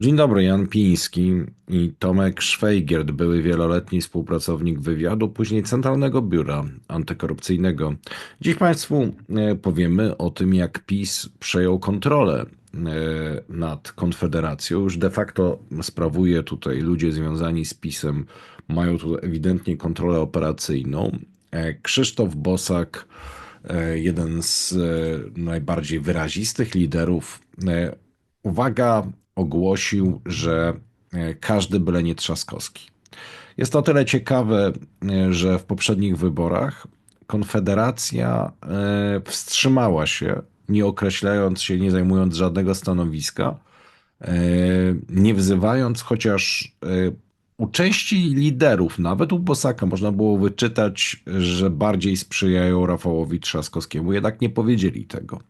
Dzień dobry, Jan Piński i Tomek Szwajgierd, były wieloletni współpracownik wywiadu, później Centralnego Biura Antykorupcyjnego. Dziś Państwu e, powiemy o tym, jak PiS przejął kontrolę e, nad Konfederacją. Już de facto sprawuje tutaj ludzie związani z PiSem, mają tu ewidentnie kontrolę operacyjną. E, Krzysztof Bosak, jeden z najbardziej wyrazistych liderów, uwaga, ogłosił, że e, każdy byle nie Trzaskowski. Jest to o tyle ciekawe, e, że w poprzednich wyborach Konfederacja e, wstrzymała się, nie określając się, nie zajmując żadnego stanowiska, nie wzywając, chociaż u części liderów, nawet u Bosaka, można było wyczytać, że bardziej sprzyjają Rafałowi Trzaskowskiemu, jednak nie powiedzieli tego.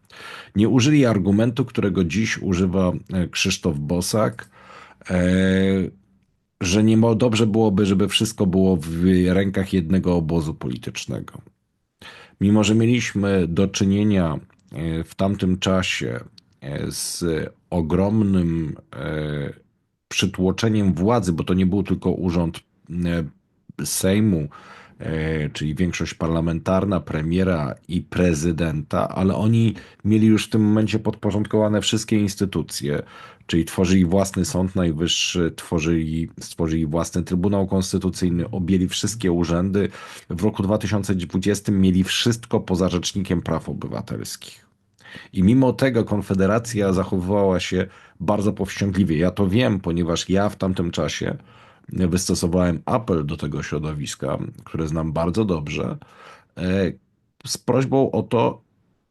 Nie użyli argumentu, którego dziś używa e, Krzysztof Bosak, e, że nie dobrze byłoby, żeby wszystko było w rękach jednego obozu politycznego. Mimo, że mieliśmy do czynienia e, w tamtym czasie z ogromnym przytłoczeniem władzy, bo to nie był tylko urząd e, Sejmu, e, czyli większość parlamentarna, premiera i prezydenta, ale oni mieli już w tym momencie podporządkowane wszystkie instytucje, czyli tworzyli własny Sąd Najwyższy, tworzyli, stworzyli własny Trybunał Konstytucyjny, objęli wszystkie urzędy. W roku 2020 mieli wszystko poza Rzecznikiem Praw Obywatelskich. I mimo tego Konfederacja zachowywała się bardzo powściągliwie. Ja to wiem, ponieważ ja w tamtym czasie wystosowałem apel do tego środowiska, które znam bardzo dobrze, e, z prośbą o to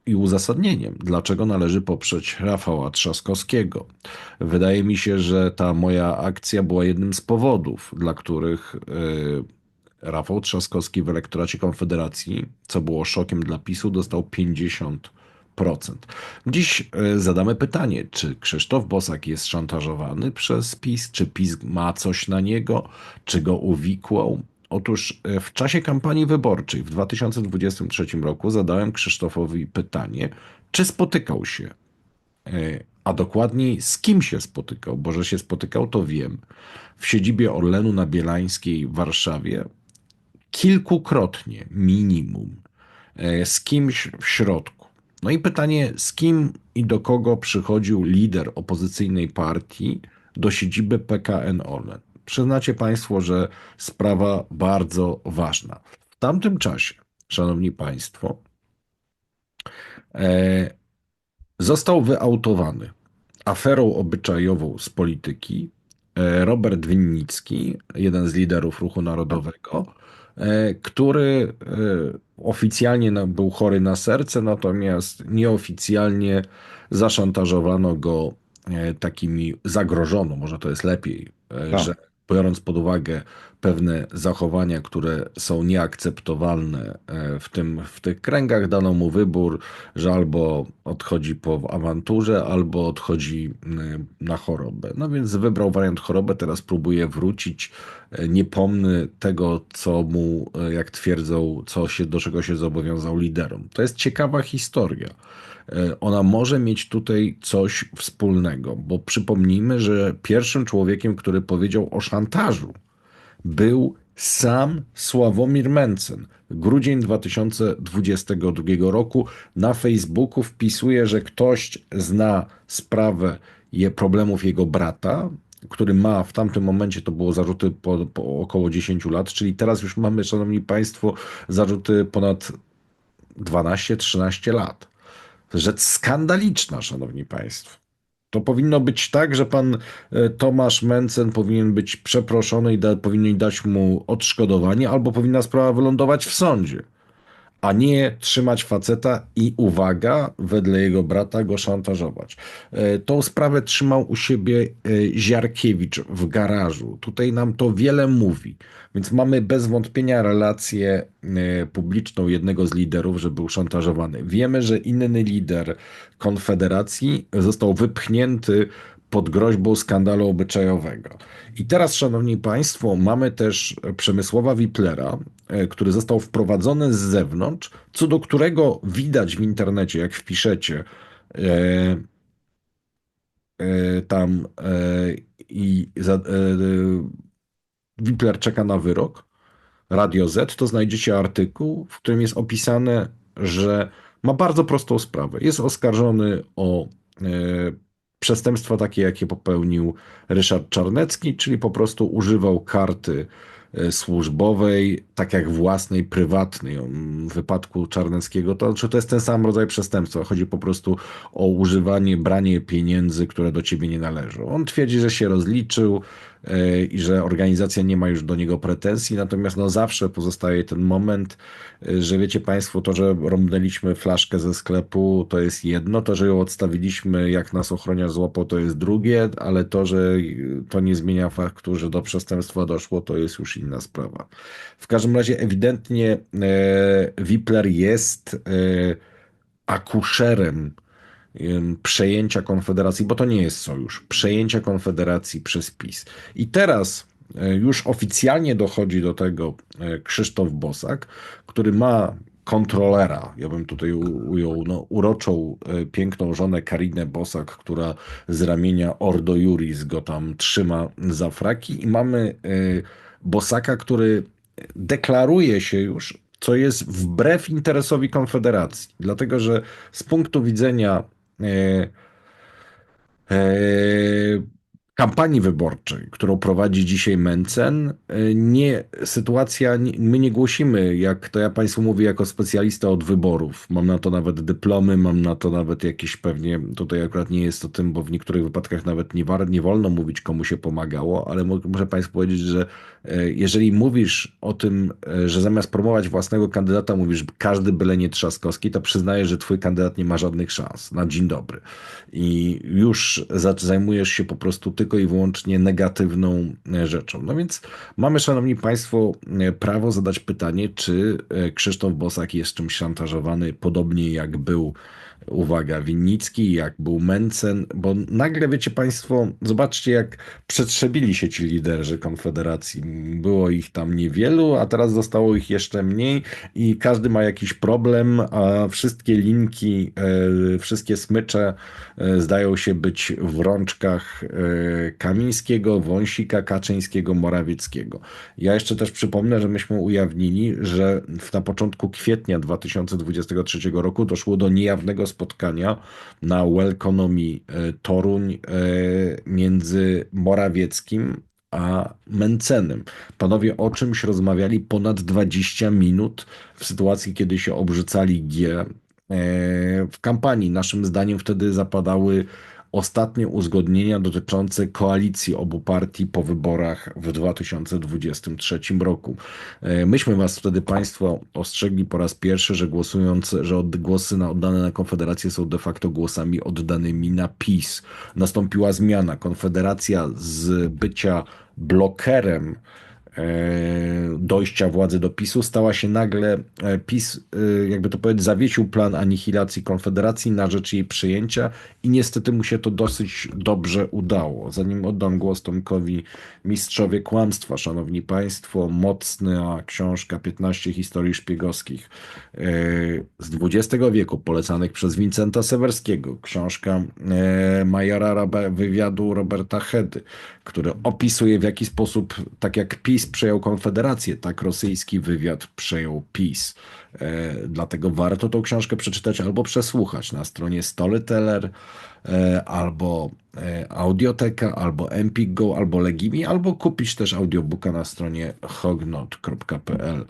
i uzasadnieniem, dlaczego należy poprzeć Rafała Trzaskowskiego. Wydaje mi się, że ta moja akcja była jednym z powodów, dla których e, Rafał Trzaskowski w elektoracie Konfederacji, co było szokiem dla PiSu, dostał 50 Dziś e, zadamy pytanie, czy Krzysztof Bosak jest szantażowany przez PiS, czy PiS ma coś na niego, czy go uwikłał. Otóż e, w czasie kampanii wyborczej w 2023 roku zadałem Krzysztofowi pytanie, czy spotykał się, e, a dokładniej z kim się spotykał, bo że się spotykał to wiem, w siedzibie Orlenu na Bielańskiej w Warszawie. Kilkukrotnie minimum, z kimś w środku no i pytanie, z kim i do kogo przychodził lider opozycyjnej partii do siedziby PKN Orlen? Przyznacie Państwo, że sprawa bardzo ważna. W tamtym czasie, Szanowni Państwo, e, został wyautowany aferą obyczajową z polityki e, Robert Winnicki, jeden z liderów ruchu narodowego, E, który oficjalnie był chory na serce, natomiast nieoficjalnie zaszantażowano go e, takimi zagrożono, może to jest lepiej, tak. że biorąc pod uwagę pewne zachowania, które są nieakceptowalne e, w, tym, w tych kręgach, dano mu wybór, że albo odchodzi po awanturze, albo odchodzi na chorobę. No więc wybrał wariant chorobę, teraz próbuje wrócić. E, nie pomny tego, co mu, e, jak twierdzą, co się, do czego się zobowiązał liderom. To jest ciekawa historia. Ona może mieć tutaj coś wspólnego, bo przypomnijmy, że pierwszym człowiekiem, który powiedział o szantażu, był sam Sławomir Mencen. Grudzień 2022 roku na Facebooku wpisuje, że ktoś zna sprawę je, problemów jego brata, który ma w tamtym momencie, to było zarzuty po, po około 10 lat, czyli teraz już mamy, szanowni państwo, zarzuty ponad 12-13 lat. Rzecz skandaliczna, szanowni państwo. To powinno być tak, że pan e, Tomasz Mencen powinien być przeproszony i da, dać mu odszkodowanie, albo powinna sprawa wylądować w sądzie, a nie trzymać faceta i uwaga, wedle jego brata go szantażować. E, tą sprawę trzymał u siebie e, Ziarkiewicz w garażu. Tutaj nam to wiele mówi. Więc mamy bez wątpienia relację e, publiczną jednego z liderów, że był szantażowany. Wiemy, że inny lider Konfederacji został wypchnięty pod groźbą skandalu obyczajowego. I teraz, szanowni państwo, mamy też Przemysława Wiplera, e, który został wprowadzony z zewnątrz, co do którego widać w internecie, jak wpiszecie, e, e, tam e, i za, e, Wipler czeka na wyrok, Radio Z, to znajdziecie artykuł, w którym jest opisane, że ma bardzo prostą sprawę. Jest oskarżony o e, przestępstwa takie, jakie popełnił Ryszard Czarnecki, czyli po prostu używał karty e, służbowej, tak jak własnej, prywatnej. W wypadku Czarneckiego to, czy to jest ten sam rodzaj przestępstwa. Chodzi po prostu o używanie, branie pieniędzy, które do ciebie nie należą. On twierdzi, że się rozliczył, i że organizacja nie ma już do niego pretensji, natomiast no zawsze pozostaje ten moment, e, że wiecie Państwo, to, że rąbnęliśmy flaszkę ze sklepu, to jest jedno, to, że ją odstawiliśmy, jak nas ochroniarz złapał, to jest drugie, ale to, że to nie zmienia faktu, że do przestępstwa doszło, to jest już inna sprawa. W każdym razie ewidentnie e, Wipler jest akuszerem przejęcia Konfederacji, bo to nie jest sojusz, przejęcia Konfederacji przez PiS. I teraz e, już oficjalnie dochodzi do tego e, Krzysztof Bosak, który ma kontrolera, ja bym tutaj ujął no, uroczą, e, piękną żonę Karinę Bosak, która z ramienia Ordo Juris go tam trzyma za fraki i mamy Bosaka, który deklaruje się już, co jest wbrew interesowi Konfederacji, dlatego że z punktu widzenia E, e, kampanii wyborczej, którą prowadzi dzisiaj Mencen, e, nie, sytuacja, my nie głosimy, jak to ja Państwu mówię, jako specjalista od wyborów. Mam na to nawet dyplomy, mam na to nawet jakieś pewnie, tutaj akurat nie jest to tym, bo w niektórych wypadkach nawet nie, nie wolno mówić, komu się pomagało, ale muszę Państwu powiedzieć, że E, jeżeli mówisz o tym, e, że zamiast promować własnego kandydata, mówisz każdy byle nie Trzaskowski, to przyznaję, że twój kandydat nie ma żadnych szans na dzień dobry. I już zajmujesz się po prostu tylko i wyłącznie negatywną e, rzeczą. No więc mamy, szanowni państwo, prawo zadać pytanie, czy Krzysztof Bosak jest czymś szantażowany, podobnie jak był uwaga, Winnicki, jak był Mencen, bo nagle, wiecie Państwo, zobaczcie, jak przetrzebili się ci liderzy Konfederacji. Było ich tam niewielu, a teraz zostało ich jeszcze mniej i każdy ma jakiś problem, a wszystkie linki, e, wszystkie smycze e, zdają się być w rączkach e, Kamińskiego, Wąsika, Kaczyńskiego, Morawieckiego. Ja jeszcze też przypomnę, że myśmy ujawnili, że na początku kwietnia 2023 roku doszło do niejawnego spotkania na Welconomi e, Toruń e, między Morawieckim a Mencenem. Panowie o czymś rozmawiali ponad 20 minut w sytuacji, kiedy się obrzucali G. E, w kampanii naszym zdaniem wtedy zapadały ostatnie uzgodnienia dotyczące koalicji obu partii po wyborach w 2023 roku. E, myśmy was wtedy Państwo ostrzegli po raz pierwszy, że głosując, że głosy na, oddane na Konfederację są de facto głosami oddanymi na PiS. Nastąpiła zmiana. Konfederacja z bycia blokerem dojścia władzy do PiSu stała się nagle, e, PiS, e, jakby to powiedzieć, zawiesił plan anihilacji Konfederacji na rzecz jej przyjęcia i niestety mu się to dosyć dobrze udało. Zanim oddam głos Tomkowi Mistrzowie Kłamstwa, Szanowni Państwo, mocna książka 15 historii szpiegowskich z XX wieku, polecanych przez Wincenta Sewerskiego, książka majora wywiadu Roberta Hedy, który opisuje w jaki sposób, tak jak PiS przejął Konfederację, tak rosyjski wywiad przejął PiS. E, dlatego warto tą książkę przeczytać albo przesłuchać na stronie Storyteller, e, albo e, Audioteka, albo Empik Go, albo Legimi, albo kupić też audiobooka na stronie hognot.pl.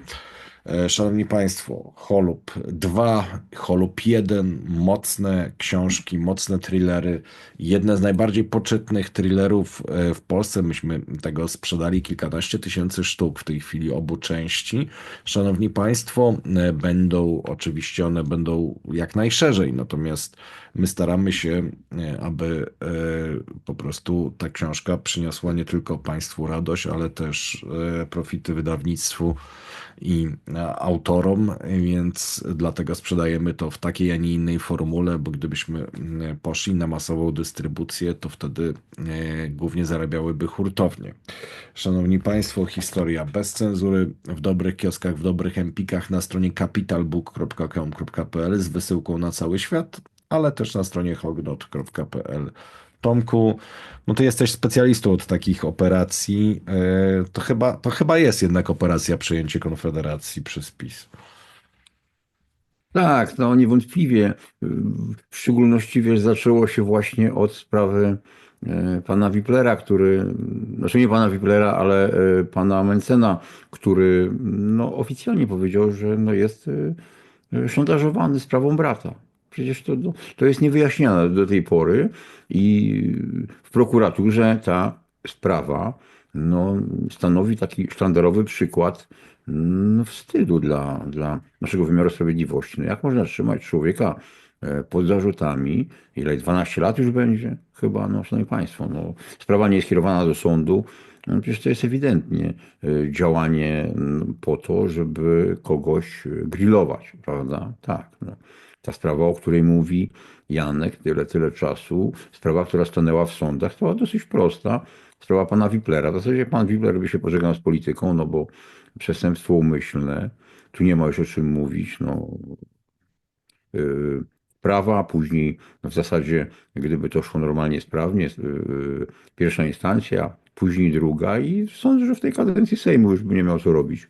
E, szanowni Państwo, Holub 2, Holub 1, mocne książki, mocne thrillery. Jedne z najbardziej poczytnych thrillerów e, w Polsce. Myśmy tego sprzedali kilkanaście tysięcy sztuk w tej chwili obu części. Szanowni Państwo, e, będą oczywiście one będą jak najszerzej, natomiast my staramy się, aby po prostu ta książka przyniosła nie tylko Państwu radość, ale też profity wydawnictwu i e, autorom, więc dlatego sprzedajemy to w takiej, a nie innej formule, bo gdybyśmy poszli na masową dystrybucję, to wtedy e, głównie zarabiałyby hurtownie. Szanowni Państwo, historia bez cenzury w dobrych kioskach, w dobrych empikach na stronie capitalbook.com.pl z wysyłką na cały świat, ale też na stronie hognot.pl Tomku, no ty jesteś specjalistą od takich operacji. E, to chyba, to chyba jest jednak operacja przejęcie Konfederacji przez PiS. Tak, no niewątpliwie. W szczególności wiesz, zaczęło się właśnie od sprawy e, pana Wiplera, który, znaczy nie pana Wiplera, ale e, pana Mencena, który no, oficjalnie powiedział, że no, jest szantażowany sprawą brata. Przecież to, to jest niewyjaśnione do tej pory i w prokuraturze ta sprawa no, stanowi taki sztandarowy przykład no, wstydu dla, dla naszego wymiaru sprawiedliwości. No, jak można trzymać człowieka e, pod zarzutami, ile 12 lat już będzie? Chyba, no, szanowni państwo, no, sprawa nie jest kierowana do sądu. No, przecież to jest ewidentnie e, działanie po to, żeby kogoś grillować, prawda? Tak. No. Ta sprawa, o której mówi Janek tyle, tyle czasu, sprawa, która stanęła w sądach, była dosyć prosta. Sprawa pana Wiplera. W zasadzie pan Wipler by się pożegnał z polityką, no bo przestępstwo umyślne, tu nie ma już o czym mówić, no, yy, prawa, później no w zasadzie, gdyby to szło normalnie, sprawnie, yy, pierwsza instancja, później druga i sądzę, że w tej kadencji Sejmu już by nie miał co robić.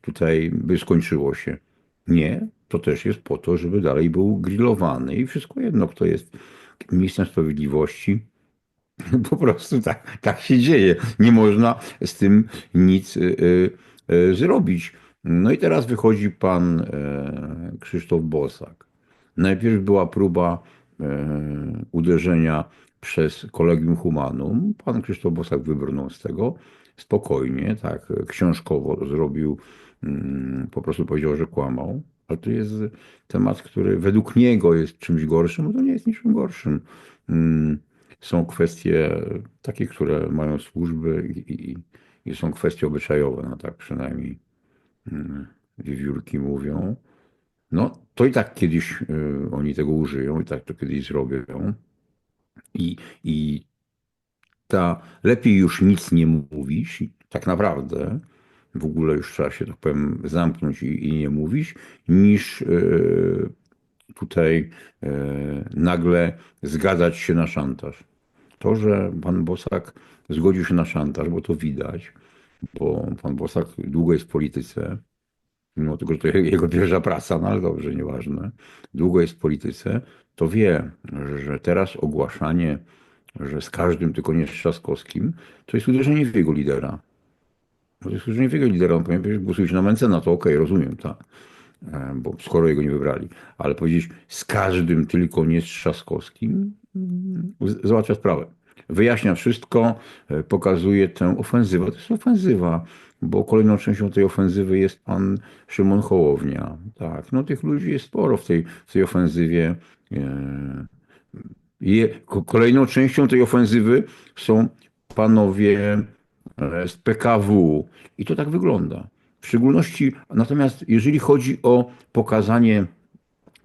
Tutaj by skończyło się. Nie, to też jest po to, żeby dalej był grillowany i wszystko jedno, kto jest ministrem sprawiedliwości, po prostu tak, tak się dzieje. Nie można z tym nic yy, E, zrobić. No i teraz wychodzi pan e, Krzysztof Bosak. Najpierw była próba e, uderzenia przez Kolegium Humanum. Pan Krzysztof Bosak wybrnął z tego spokojnie, tak książkowo zrobił, mm, po prostu powiedział, że kłamał. Ale to jest temat, który według niego jest czymś gorszym, bo to nie jest niczym gorszym. Mm, są kwestie takie, które mają służby i, i i są kwestie obyczajowe, no tak przynajmniej mm, wiewiórki mówią. No to i tak kiedyś y, oni tego użyją, i tak to kiedyś zrobią. I, i ta lepiej już nic nie mówić, tak naprawdę, w ogóle już trzeba się, tak powiem, zamknąć i, i nie mówić, niż y, tutaj y, nagle zgadzać się na szantaż. To, że pan Bosak zgodził się na szantaż, bo to widać, bo pan Bosak długo jest w polityce, mimo tego, że to jego pierwsza praca, no ale dobrze, nieważne, długo jest w polityce, to wie, że teraz ogłaszanie, że z każdym, tylko nie z Trzaskowskim, to jest uderzenie w jego lidera. To jest uderzenie w jego lidera. On powinien głosujcie na Mencena, to okej, okay, rozumiem, tak. E, bo skoro jego nie wybrali. Ale powiedzieć z każdym, tylko nie z Trzaskowskim, załatwia sprawę wyjaśnia wszystko, e, pokazuje tę ofensywę. To jest ofensywa, bo kolejną częścią tej ofensywy jest pan Szymon Hołownia. Tak, no tych ludzi jest sporo w tej, w tej ofensywie. E, kolejną częścią tej ofensywy są panowie e, z PKW. I to tak wygląda. W szczególności, natomiast jeżeli chodzi o pokazanie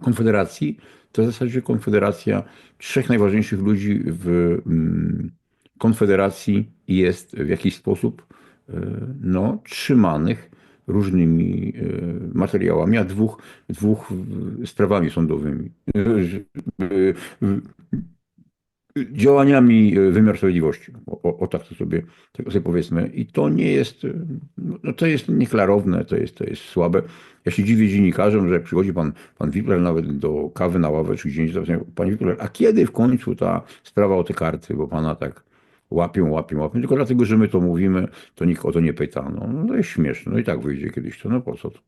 Konfederacji, to w zasadzie Konfederacja, trzech najważniejszych ludzi w mm, Konfederacji jest w jakiś sposób no, trzymanych różnymi e, materiałami, a dwóch, dwóch sprawami sądowymi. Działaniami wymiaru sprawiedliwości. O, o, tak to sobie, tak sobie powiedzmy. I to nie jest, no to jest nieklarowne, to jest, to jest słabe. Ja się dziwię dziennikarzom, że jak przychodzi pan, pan Wipler nawet do kawy na ławę czy gdzieś, to pan Wipler, a kiedy w końcu ta sprawa o te karty, bo pana tak łapią, łapią, łapią, tylko dlatego, że my to mówimy, to nikt o to nie pyta. No, no to jest śmieszne. No i tak wyjdzie kiedyś to, no po co to?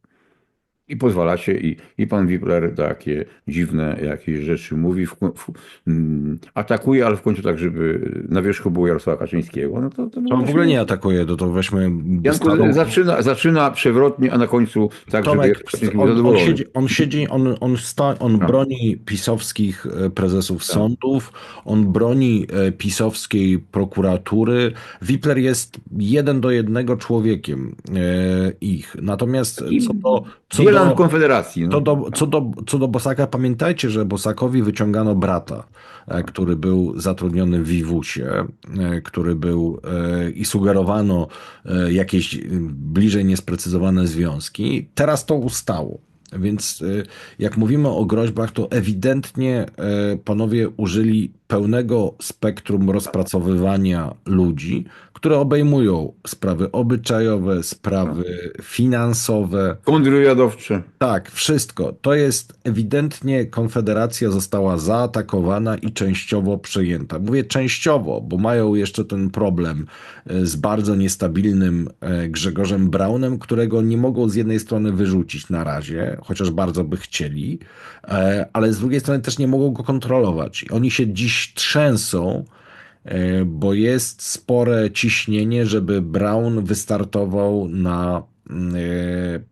I pozwalacie, i, i pan Wipler takie dziwne jakieś rzeczy mówi, w, w, mm, atakuje, ale w końcu tak, żeby na wierzchu było Jarosława Kaczyńskiego. No to, to, to on w ogóle nie atakuje, to, to weźmy... Janku, zaczyna, zaczyna przewrotnie, a na końcu tak, Tomek, żeby on, on, siedzi, on siedzi, on, on, sta, on no. broni pisowskich e, prezesów tak. sądów, on broni e, pisowskiej prokuratury. Wipler jest jeden do jednego człowiekiem e, ich. Natomiast co do... Co do Konfederacji. No. Co, do, co, do, co do Bosaka, pamiętajcie, że Bosakowi wyciągano brata, e, który był zatrudniony w Wiwusie, e, który był e, i sugerowano jakieś bliżej niesprecyzowane związki. Teraz to ustało. Więc jak mówimy o groźbach, to ewidentnie panowie użyli pełnego spektrum rozpracowywania ludzi, które obejmują sprawy obyczajowe, sprawy finansowe. Kontrwywiadowcze. Tak, wszystko. To jest ewidentnie Konfederacja została zaatakowana i częściowo przejęta. Mówię częściowo, bo mają jeszcze ten problem e, z bardzo niestabilnym e, Grzegorzem Braunem, którego nie mogą z jednej strony wyrzucić na razie, chociaż bardzo by chcieli, e, ale z drugiej strony też nie mogą go kontrolować. Oni się dziś trzęsą bo jest spore ciśnienie, żeby Brown wystartował na mm, e,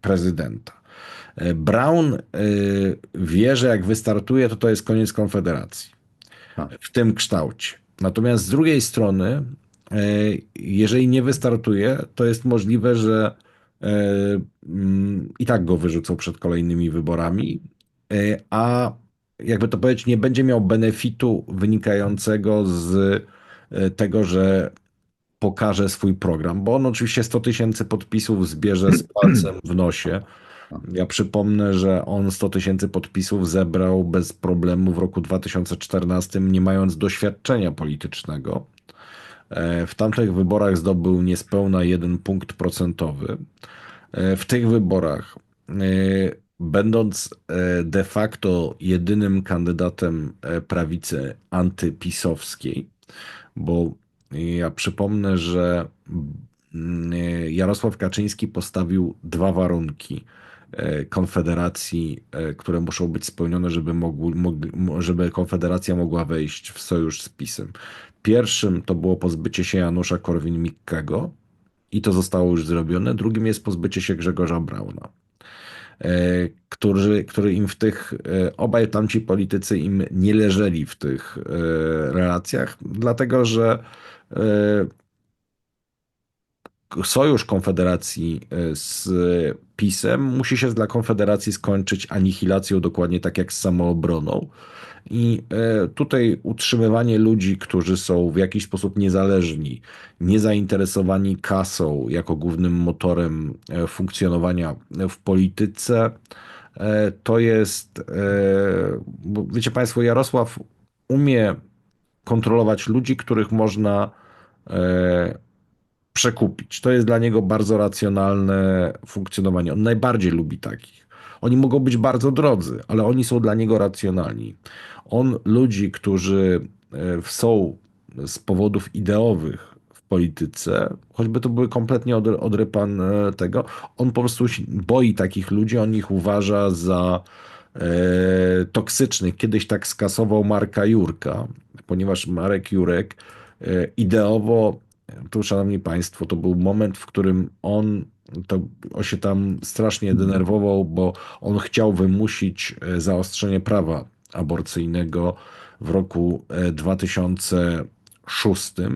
prezydenta. E, Brown wie, że jak wystartuje, to to jest koniec Konfederacji. Tak. W tym kształcie. Natomiast z drugiej strony, jeżeli nie wystartuje, to jest możliwe, że mm, i tak go wyrzucą przed kolejnymi wyborami, a jakby to powiedzieć, nie będzie miał benefitu wynikającego z E, tego, że pokaże swój program, bo on oczywiście 100 tysięcy podpisów zbierze z palcem w nosie. Ja przypomnę, że on 100 tysięcy podpisów zebrał bez problemu w roku 2014, nie mając doświadczenia politycznego. E, w tamtych wyborach zdobył niespełna jeden punkt procentowy. E, w tych wyborach, będąc de facto jedynym kandydatem prawicy antypisowskiej, bo ja przypomnę, że mm, Jarosław Kaczyński postawił dwa warunki e, Konfederacji, e, które muszą być spełnione, żeby, żeby Konfederacja mogła wejść w sojusz z PiSem. Pierwszym to było pozbycie się Janusza Korwin-Mikkego i to zostało już zrobione. Drugim jest pozbycie się Grzegorza Brauna. E, którzy, który im w tych, e, obaj tamci politycy im nie leżeli w tych e, relacjach, dlatego że sojusz Konfederacji z PiSem musi się dla Konfederacji skończyć anihilacją, dokładnie tak jak z samoobroną. I e, tutaj utrzymywanie ludzi, którzy są w jakiś sposób niezależni, niezainteresowani kasą jako głównym motorem e, funkcjonowania w polityce, e, to jest, wiecie Państwo, Jarosław umie kontrolować ludzi, których można przekupić. To jest dla niego bardzo racjonalne funkcjonowanie. On najbardziej lubi takich. Oni mogą być bardzo drodzy, ale oni są dla niego racjonalni. On ludzi, którzy e, są z powodów ideowych w polityce, choćby to były kompletnie odrypan e, tego, on po prostu boi takich ludzi, on ich uważa za e, toksycznych. Kiedyś tak skasował Marka Jurka, ponieważ Marek Jurek e, ideowo, tu szanowni państwo, to był moment, w którym on to on się tam strasznie denerwował, bo on chciał wymusić zaostrzenie prawa aborcyjnego w roku 2006. E,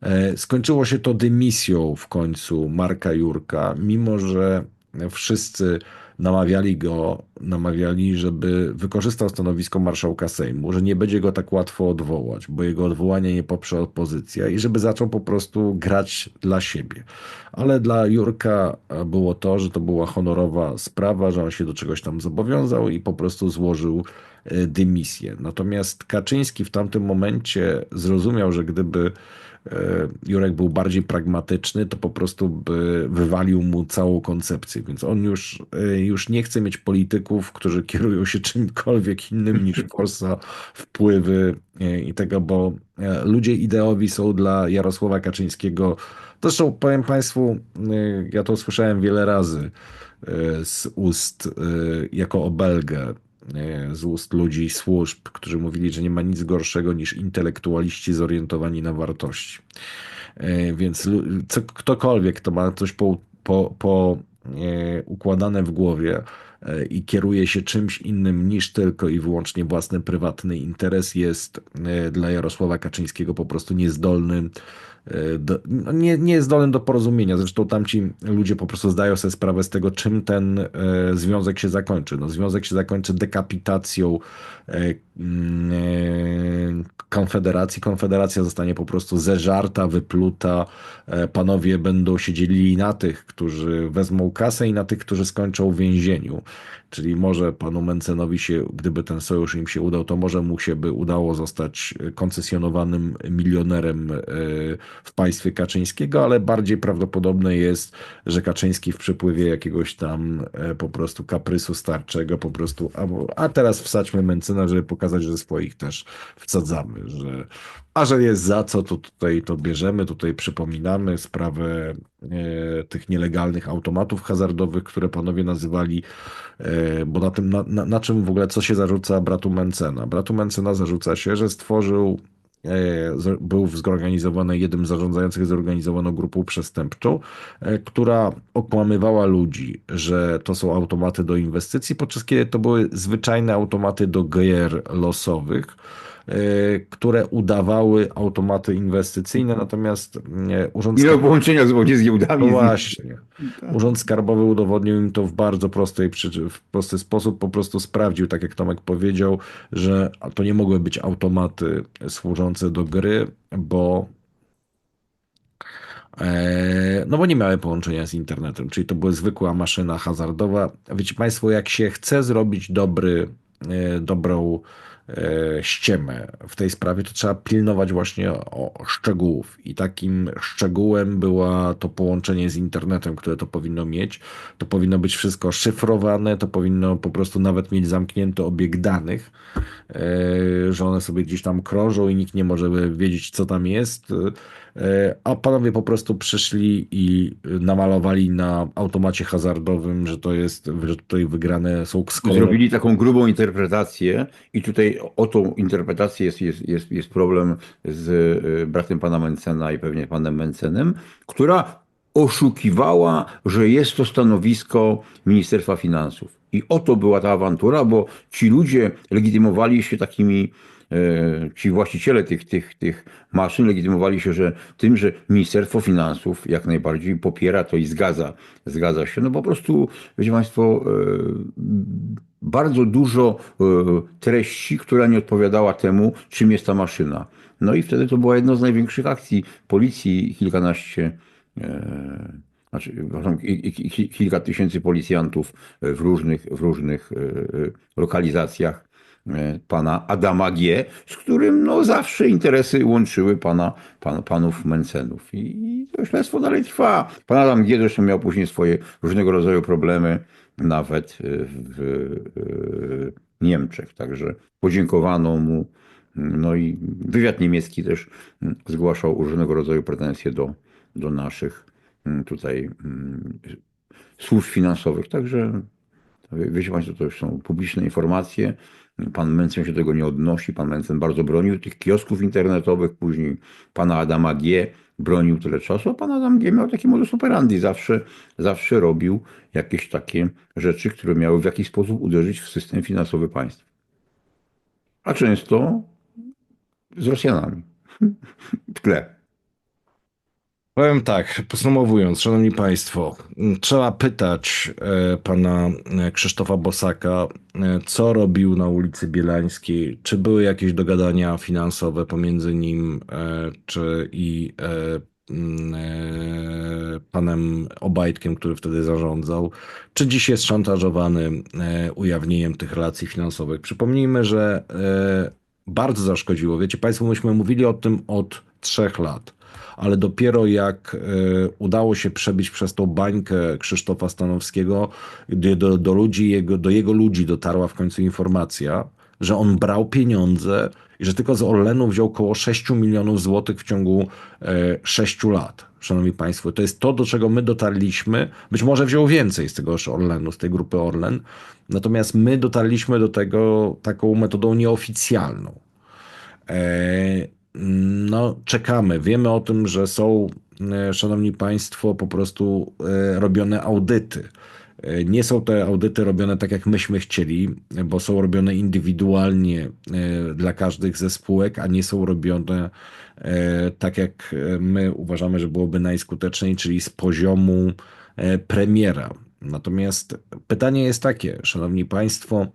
e, skończyło się to dymisją w końcu Marka Jurka, mimo że wszyscy namawiali go, namawiali, żeby wykorzystał stanowisko marszałka Sejmu, że nie będzie go tak łatwo odwołać, bo jego odwołanie nie poprze opozycja i żeby zaczął po prostu grać dla siebie. Ale dla Jurka było to, że to była honorowa sprawa, że on się do czegoś tam zobowiązał i po prostu złożył e, dymisję. Natomiast Kaczyński w tamtym momencie zrozumiał, że gdyby Jurek był bardziej pragmatyczny, to po prostu by wywalił mu całą koncepcję. Więc on już, e, już nie chce mieć polityków, którzy kierują się czymkolwiek innym niż Polsa, wpływy e, i tego, bo ludzie ideowi są dla Jarosława Kaczyńskiego. Zresztą powiem Państwu, ja to słyszałem wiele razy z ust jako obelgę z ust ludzi służb, którzy mówili, że nie ma nic gorszego niż intelektualiści zorientowani na wartości. E, więc co, ktokolwiek, kto ma coś po, po, po e, układane w głowie e, i kieruje się czymś innym niż tylko i wyłącznie własny prywatny interes, jest dla Jarosława Kaczyńskiego po prostu niezdolny do, no nie, nie jest zdolny do porozumienia. Zresztą tamci ludzie po prostu zdają sobie sprawę z tego, czym ten e, związek się zakończy. No, związek się zakończy dekapitacją e, e, Konfederacji. Konfederacja zostanie po prostu zeżarta, wypluta. E, panowie będą się dzielili na tych, którzy wezmą kasę i na tych, którzy skończą w więzieniu. Czyli może panu Mencenowi się, gdyby ten sojusz im się udał, to może mu się by udało zostać koncesjonowanym milionerem e, w państwie Kaczyńskiego, ale bardziej prawdopodobne jest, że Kaczyński w przypływie jakiegoś tam e, po prostu kaprysu starczego po prostu, a, a teraz wsadźmy Mencena, żeby pokazać, że swoich też wsadzamy, że a że jest za co, to tutaj to bierzemy, tutaj przypominamy sprawę e, tych nielegalnych automatów hazardowych, które panowie nazywali, e, bo na tym, na, na, na czym w ogóle, co się zarzuca bratu Mencena? Bratu Mencena zarzuca się, że stworzył był zorganizowany, jednym z zarządzających zorganizowaną grupą przestępczą, e, która okłamywała ludzi, że to są automaty do inwestycji, podczas kiedy to były zwyczajne automaty do gier losowych, e, które udawały automaty inwestycyjne, natomiast e, Urząd Ile Skarbowy... połączenia z giełdami. No właśnie. Urząd Skarbowy udowodnił im to w bardzo prostej, w prosty sposób. Po prostu sprawdził, tak jak Tomek powiedział, że to nie mogły być automaty służące do gry, bo e, no bo nie miały połączenia z internetem, czyli to była zwykła maszyna hazardowa. Wiecie Państwo, jak się chce zrobić dobry, e, dobrą ściemę w tej sprawie, to trzeba pilnować właśnie o szczegółów. I takim szczegółem była to połączenie z internetem, które to powinno mieć. To powinno być wszystko szyfrowane, to powinno po prostu nawet mieć zamknięty obieg danych, e, że one sobie gdzieś tam krążą i nikt nie może wiedzieć, co tam jest. E, A panowie po prostu przyszli i namalowali na automacie hazardowym, że to jest, że tutaj wygrane są skoro. Zrobili taką grubą interpretację i tutaj o tą interpretację jest, jest, jest, jest problem z y, bratem pana Mencena i pewnie panem Mencenem, która oszukiwała, że jest to stanowisko Ministerstwa Finansów. I oto była ta awantura, bo ci ludzie legitymowali się takimi, e, ci właściciele tych, tych, tych maszyn legitymowali się, że tym, że Ministerstwo Finansów jak najbardziej popiera to i zgadza, zgadza się. No po prostu, wiecie Państwo, e, bardzo dużo e, treści, która nie odpowiadała temu, czym jest ta maszyna. No i wtedy to była jedna z największych akcji policji, kilkanaście, e, znaczy, kilka tysięcy policjantów w różnych, w różnych e, e, lokalizacjach e, pana Adama G., z którym no, zawsze interesy łączyły pana, pan, panów Mencenów. I, to śledztwo dalej trwa. Pan Adam G. zresztą miał później swoje różnego rodzaju problemy, nawet e, w e, Niemczech. Także podziękowano mu. No i wywiad niemiecki też zgłaszał różnego rodzaju pretensje do, do naszych tutaj służb finansowych. Także wie- wiecie Państwo, to już są publiczne informacje. Pan Mencen się do tego nie odnosi. Pan Mencen bardzo bronił tych kiosków internetowych. Później pana Adama G. bronił tyle czasu, a pan Adam G. miał taki modus operandi. Zawsze, zawsze robił jakieś takie rzeczy, które miały w jakiś sposób uderzyć w system finansowy państwa. A często z Rosjanami. W tle. Powiem tak, podsumowując, Szanowni Państwo, trzeba pytać e, pana e, Krzysztofa Bosaka, e, co robił na ulicy Bielańskiej, czy były jakieś dogadania finansowe pomiędzy nim czy i panem Obajtkiem, który wtedy zarządzał, czy dziś jest szantażowany ujawnieniem tych relacji finansowych. Przypomnijmy, że bardzo zaszkodziło. Wiecie Państwo, myśmy mówili o tym od trzech lat ale dopiero jak e, udało się przebić przez tą bańkę Krzysztofa Stanowskiego, do, do ludzi, jego, do jego ludzi dotarła w końcu informacja, że on brał pieniądze i że tylko z Orlenu wziął około 6 milionów złotych w ciągu e, 6 lat. Szanowni Państwo, to jest to, do czego my dotarliśmy. Być może wziął więcej z tegoż Orlenu, z tej grupy Orlen. Natomiast my dotarliśmy do tego taką metodą nieoficjalną. No, czekamy. Wiemy o tym, że są, e, szanowni państwo, po prostu e, robione audyty. E, Nie są te audyty robione tak, jak myśmy chcieli, bo są robione indywidualnie dla każdych ze spółek, a nie są robione tak, jak my uważamy, że byłoby najskuteczniej, czyli z poziomu premiera. Natomiast pytanie jest takie, szanowni państwo,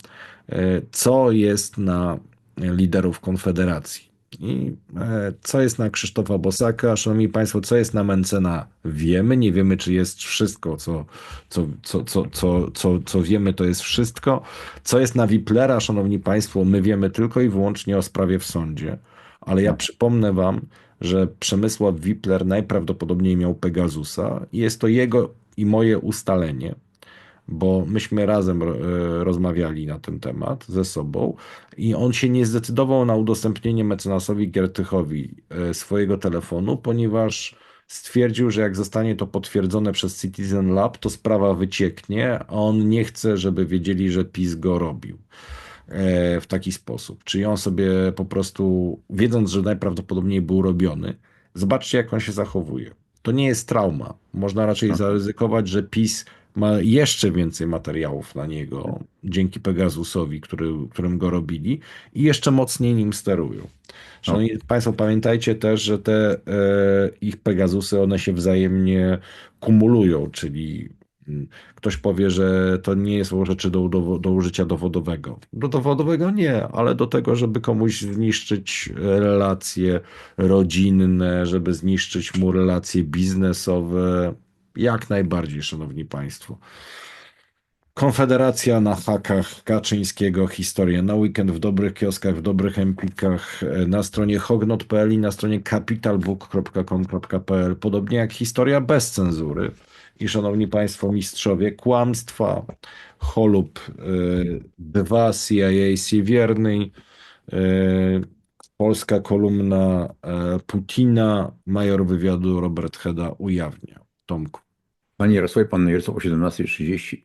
co jest na liderów Konfederacji? I e, co jest na Krzysztofa Bosaka? Szanowni Państwo, co jest na Mencena? Wiemy, nie wiemy, czy jest wszystko, co, co, co, co, co, co, co wiemy, to jest wszystko. Co jest na Wiplera, Szanowni Państwo, my wiemy tylko i wyłącznie o sprawie w sądzie. Ale ja przypomnę Wam, że Przemysław Wipler najprawdopodobniej miał Pegasusa i jest to jego i moje ustalenie bo myśmy razem e, rozmawiali na ten temat ze sobą i on się nie zdecydował na udostępnienie mecenasowi Giertychowi e, swojego telefonu, ponieważ stwierdził, że jak zostanie to potwierdzone przez Citizen Lab, to sprawa wycieknie, a on nie chce, żeby wiedzieli, że PiS go robił e, w taki sposób. Czyli on sobie po prostu, wiedząc, że najprawdopodobniej był robiony, zobaczcie, jak on się zachowuje. To nie jest trauma. Można raczej zaryzykować, że PiS ma jeszcze więcej materiałów na niego dzięki Pegasusowi, który, którym go robili i jeszcze mocniej nim sterują. Szanowni Państwo, pamiętajcie też, że te e, ich Pegasusy, one się wzajemnie kumulują, czyli mm, ktoś powie, że to nie jest rzeczy do, do, do użycia dowodowego. Do dowodowego nie, ale do tego, żeby komuś zniszczyć relacje rodzinne, żeby zniszczyć mu relacje biznesowe, jak najbardziej, szanowni państwo. Konfederacja na hakach Kaczyńskiego, historia na weekend w dobrych kioskach, w dobrych empikach, e, na stronie hognot.pl i na stronie capitalbook.com.pl, podobnie jak historia bez cenzury. I szanowni państwo, mistrzowie kłamstwa, Holub 2, CIA Siewierny, e, polska kolumna e, Putina, major wywiadu Robert Heda ujawnia. Tomku. Panie Jarosławie, pan Jarosław o 17.30.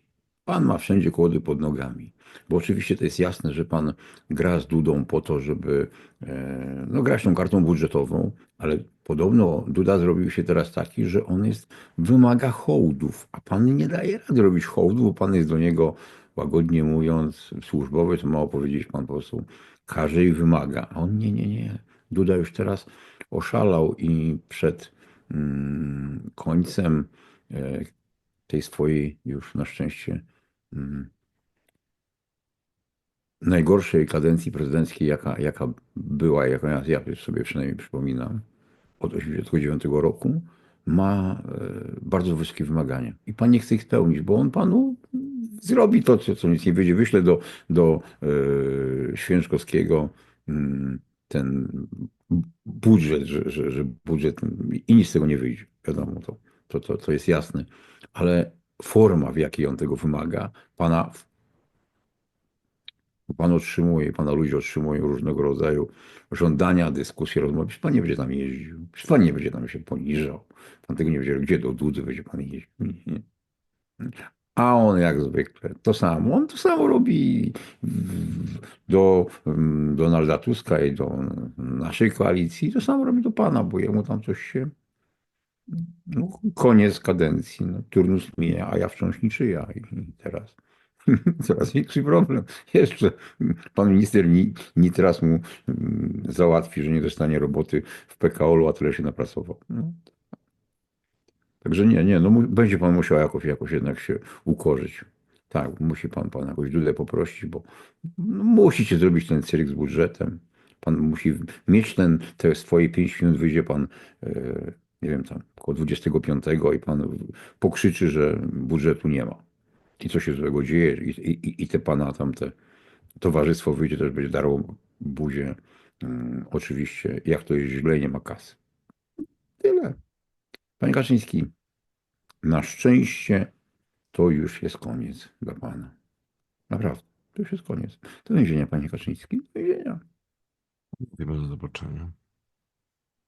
Pan ma wszędzie kłody pod nogami. Bo oczywiście to jest jasne, że pan gra z Dudą po to, żeby e, no, grać tą kartą budżetową, ale podobno Duda zrobił się teraz taki, że on jest, wymaga hołdów, a pan nie daje rady robić hołdów, bo pan jest do niego, łagodnie mówiąc, służbowy, to mało powiedzieć, pan po prostu każe i wymaga. A on nie, nie, nie. Duda już teraz oszalał i przed końcem e, tej swojej już na szczęście mm, najgorszej kadencji prezydenckiej, jaka, jaka była, jaką ja, ja sobie przynajmniej przypominam, od 1989 roku, ma e, bardzo wysokie wymagania. I pan nie chce ich spełnić, bo on panu zrobi to, co, co nic nie wyjdzie. Wyśle do, do e, Święczkowskiego mm, ten budżet, że, że, że budżet i nic z tego nie wyjdzie. Wiadomo, to, to, to, to jest jasne. Ale forma, w jakiej on tego wymaga, pana Pan otrzymuje, pana ludzie otrzymują różnego rodzaju żądania, dyskusje, rozmowy. Pan nie będzie tam jeździł. Pan nie będzie tam się poniżał. Pan tego nie będzie, gdzie do Dudy będzie pan jeździł. Nie. A on jak zwykle to samo. On to samo robi do Donalda Tuska i do naszej koalicji. To samo robi do pana, bo jemu tam coś się. No, koniec kadencji. No, turnus mija, a ja wciąż niczyja. I teraz coraz większy problem. Jeszcze pan minister ni, ni teraz mu mm, załatwi, że nie dostanie roboty w PKO-u, a tyle się napracował. No. Także nie, nie, no będzie pan musiał jakoś, jakoś jednak się ukorzyć. Tak, musi pan, pan jakoś Dudę poprosić, bo no, musicie zrobić ten cyrk z budżetem. Pan musi mieć ten, te swoje 5 minut, wyjdzie pan, e, nie wiem, tam około 25 i pan pokrzyczy, że budżetu nie ma. I co się złego dzieje i, i, i te pana tam, te towarzystwo wyjdzie, też będzie darło buzię. Mm, oczywiście, jak to jest źle, nie ma kasy. Tyle. Panie Kaczyński, na szczęście to już jest koniec dla Pana. Naprawdę, to już jest koniec. Do więzienia, Panie Kaczyński, do więzienia. Do zobaczenia.